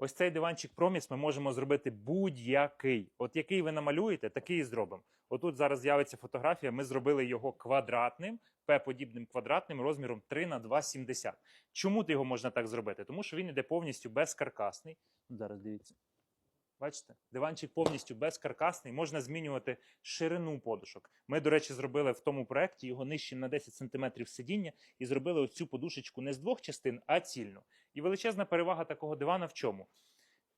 Ось цей диванчик проміс ми можемо зробити будь-який. От який ви намалюєте, такий і зробимо. Отут зараз з'явиться фотографія. Ми зробили його квадратним, П-подібним квадратним розміром 3 на 2,70. Чому його можна так зробити? Тому що він іде повністю безкаркасний. Зараз дивіться. Бачите, диванчик повністю безкаркасний, можна змінювати ширину подушок. Ми, до речі, зробили в тому проєкті його нижчим на 10 см сидіння і зробили оцю подушечку не з двох частин, а цільну. І величезна перевага такого дивана в чому?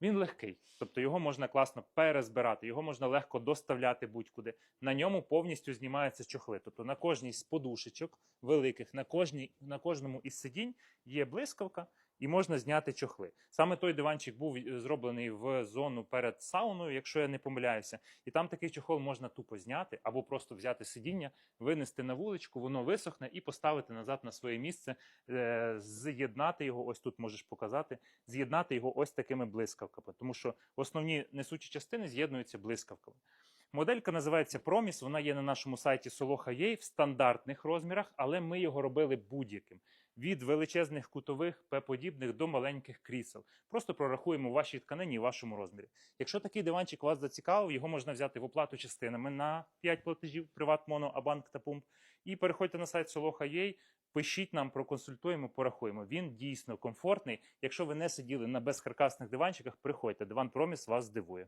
Він легкий, тобто його можна класно перезбирати, його можна легко доставляти будь-куди. На ньому повністю знімаються чохли. Тобто на кожній з подушечок великих, на кожній, на кожному із сидінь є блискавка, і можна зняти чохли. Саме той диванчик був е, зроблений в зону перед сауною, якщо я не помиляюся. І там такий чохол можна тупо зняти або просто взяти сидіння, винести на вуличку, воно висохне і поставити назад на своє місце, е, з'єднати його. Ось тут можеш показати, з'єднати його ось такими блискавками, тому що основні несучі частини з'єднуються блискавками. Моделька називається Promis, Вона є на нашому сайті Soloha.ua в стандартних розмірах, але ми його робили будь-яким. Від величезних кутових П-подібних до маленьких крісел. Просто прорахуємо в вашій тканині і вашому розмірі. Якщо такий диванчик вас зацікавив, його можна взяти в оплату частинами на 5 платежів Приват, Моно, Абанк та Пумп. І переходьте на сайт Soloha.ua, пишіть нам, проконсультуємо, порахуємо. Він дійсно комфортний. Якщо ви не сиділи на безкаркасних диванчиках, приходьте. Диван Проміс вас здивує.